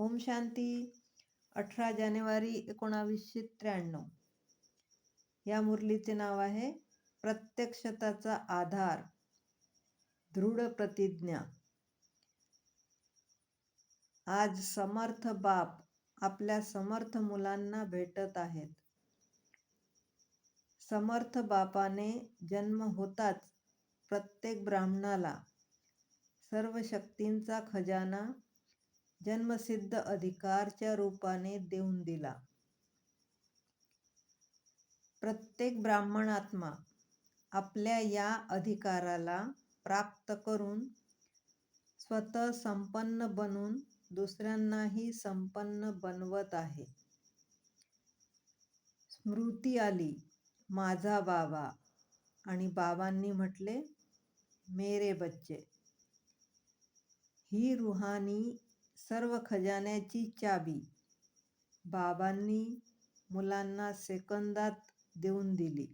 ओम शांती अठरा जानेवारी एकोणावीसशे त्र्याण्णव. या मुरलीचे नाव आहे प्रत्यक्षताचा आधार दृढ प्रतिज्ञा. आज समर्थ बाप आपल्या समर्थ मुलांना भेटत आहेत. समर्थ बापाने जन्म होताच प्रत्येक ब्राह्मणाला सर्व शक्तींचा खजाना जन्मसिद्ध अधिकारच्या रूपाने देऊन दिला. प्रत्येक ब्राह्मण आत्मा आपल्या या अधिकाराला प्राप्त करून स्वतः संपन्न बनून दुसऱ्यांनाही संपन्न बनवत आहे. स्मृती आली माझा बाबा. आणि बाबांनी म्हटले मेरे बच्चे. ही रुहानी सर्व खजान्याची चाबी बाबांनी मुलांना सेकंदात देऊन दिली.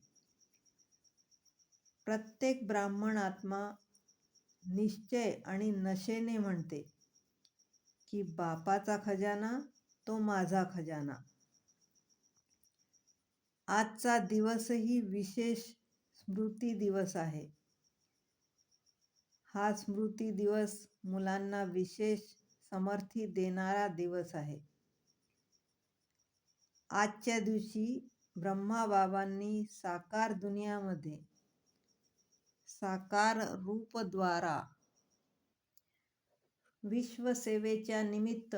प्रत्येक ब्राह्मण आत्मा निश्चय आणि नशेने म्हणते की बापाचा खजाना तो माझा खजाना. आजचा दिवसही विशेष स्मृती दिवस आहे. हा स्मृती दिवस मुलांना विशेष समर्थी देणारा दिवस आहे. आजच्या दिवशी ब्रह्माबाबांनी साकार दुनियामध्ये साकार रूपद्वारा विश्वसेवेच्या निमित्त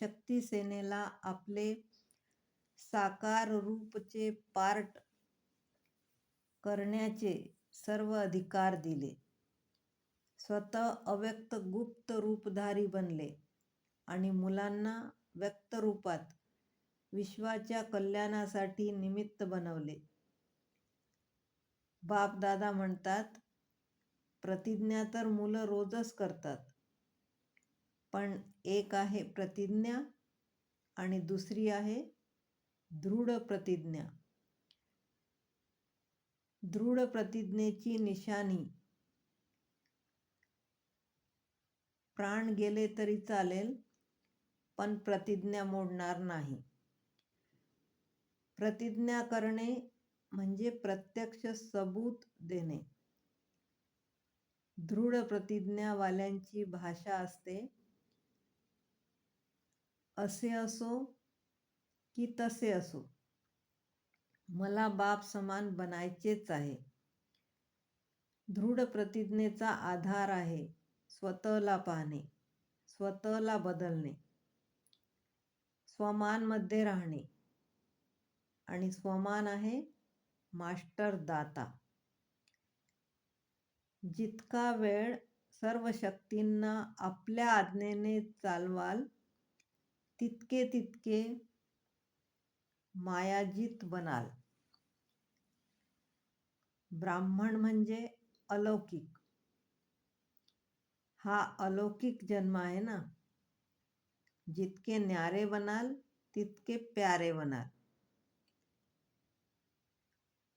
शक्ती सेनेला आपले साकार रूपचे पार्ट करण्याचे सर्व अधिकार दिले. स्वतः अव्यक्त गुप्त रूपधारी बनले. आणि मुलांना व्यक्त रूपात विश्वाच्या कल्याणासाठी निमित्त बनवले. बापदादा म्हणतात प्रतिज्ञा तर मुलं रोजच करतात पण एक आहे प्रतिज्ञा आणि दुसरी आहे दृढ प्रतिज्ञा. दृढ प्रतिज्ञेची निशाणी प्राण गेले तरी चालेल पण प्रतिज्ञा मोडणार नाही. प्रतिज्ञा करणे म्हणजे प्रत्यक्ष सबूत देणे. दृढ प्रतिज्ञावाल्यांची भाषा असते. असे असो की तसे असो. मला बाप समान बनायचेच आहे. दृढ प्रतिज्ञेचा आधार आहे स्वतःला पाहणे स्वतःला बदलणे. स्वमानमध्ये राहणे. आणि स्वमान आहे मास्टर दाता जितका वेळ सर्व शक्तींना आपल्या आज्ञेने चालवाल तितके तितके मायाजित बनाल. ब्राह्मण म्हणजे अलौकिक. हा अलौकिक जन्म आहे ना? जितके न्यारे बनाल तितके प्यारे बनाल.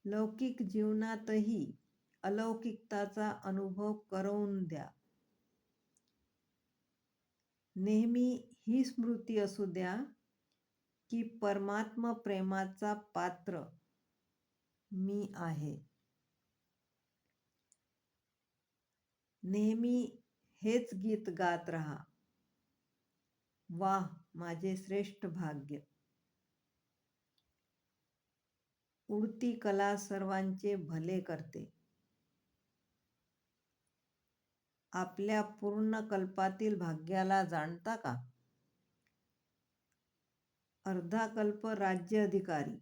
लौकिक जीवनातही अलौकिकताचा अनुभव करवून द्या. नेहमी ही स्मृती असू द्या की परमात्म प्रेमाचा पात्र मी आहे. नेहमी हेच गीत गात रहा. वा माझे श्रेष्ठ भाग्य. उडती कला सर्वांचे भले करते. आपल्या पूर्ण कल्पातील भाग्याला जाणता का? अर्धा कल्प राज्य अधिकारी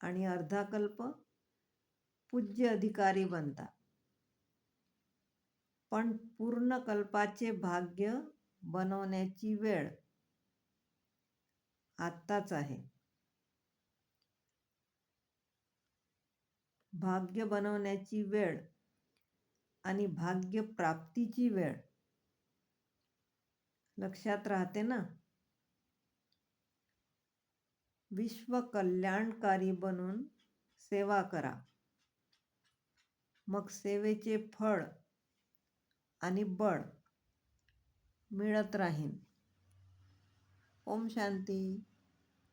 आणि अर्धा कल्प पूज्य अधिकारी बनता. पण पूर्ण कल्पाचे भाग्य बनवण्याची वेळ आत्ताच आहे. भाग्य बनवण्याची वेळ आणि भाग्य प्राप्तीची वेळ लक्षात राहते ना? विश्व कल्याणकारी बनून सेवा करा. मग सेवेचे फळ आणि बळ मिळत राहीन. ओम शांती.